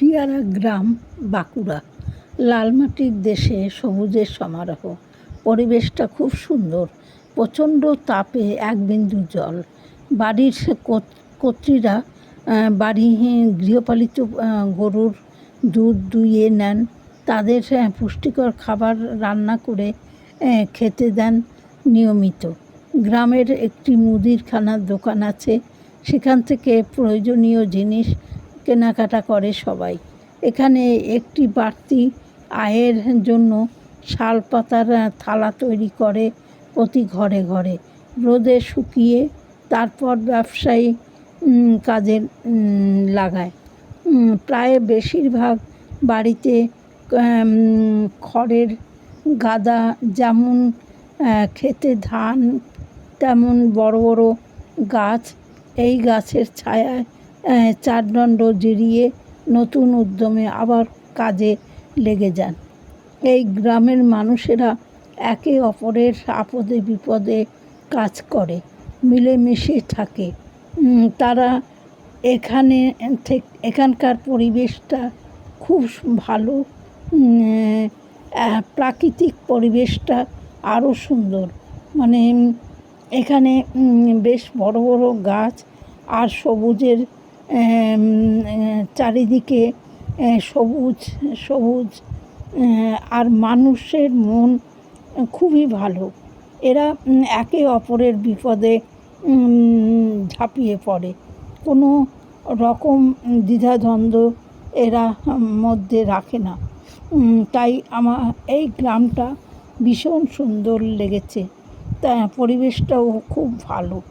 শিয়ারা গ্রাম, বাঁকুড়া। লালমাটির দেশে সবুজের সমারোহ। পরিবেশটা খুব সুন্দর। প্রচণ্ড তাপে এক বিন্দু জল। বাড়ির কর্ত্রীরা বাড়ি গৃহপালিত গরুর দুধ দুইয়ে নেন। তাদের পুষ্টিকর খাবার রান্না করে খেতে দেন নিয়মিত। গ্রামের একটি মুদিরখানার দোকান আছে। সেখান থেকে প্রয়োজনীয় জিনিস কেনাকাটা করে সবাই। এখানে একটি বাড়তি আয়ের জন্য শাল পাতার থালা তৈরি করে প্রতি ঘরে ঘরে। রোদে শুকিয়ে তারপর ব্যবসায়ী কাজে লাগায়। প্রায় বেশিরভাগ বাড়িতে খড়ের গাদা যেমন খেতে ধান, তেমন বড় বড় গাছ, এই গাছের ছায়ায় চারদণ্ড জিরিয়ে নতুন উদ্যমে আবার কাজে লেগে যান। এই গ্রামের মানুষেরা একে অপরের আপদে বিপদে কাজ করে, মিলেমিশে থাকে। তারা এখানে এখানকার পরিবেশটা খুব ভালো। প্রাকৃতিক পরিবেশটা আরও সুন্দর। মানে এখানে বেশ বড় বড় গাছ আর সবুজের চারিদিকে সবুজ সবুজ আর মানুষের মন খুবই ভালো। এরা একে অপরের বিপদে ঝাঁপিয়ে পড়ে। কোনো রকম দ্বিধাদ্বন্দ্ব এরা মধ্যে রাখে না। তাই আমার এই গ্রামটা ভীষণ সুন্দর লেগেছে। তা, পরিবেশটাও খুব ভালো।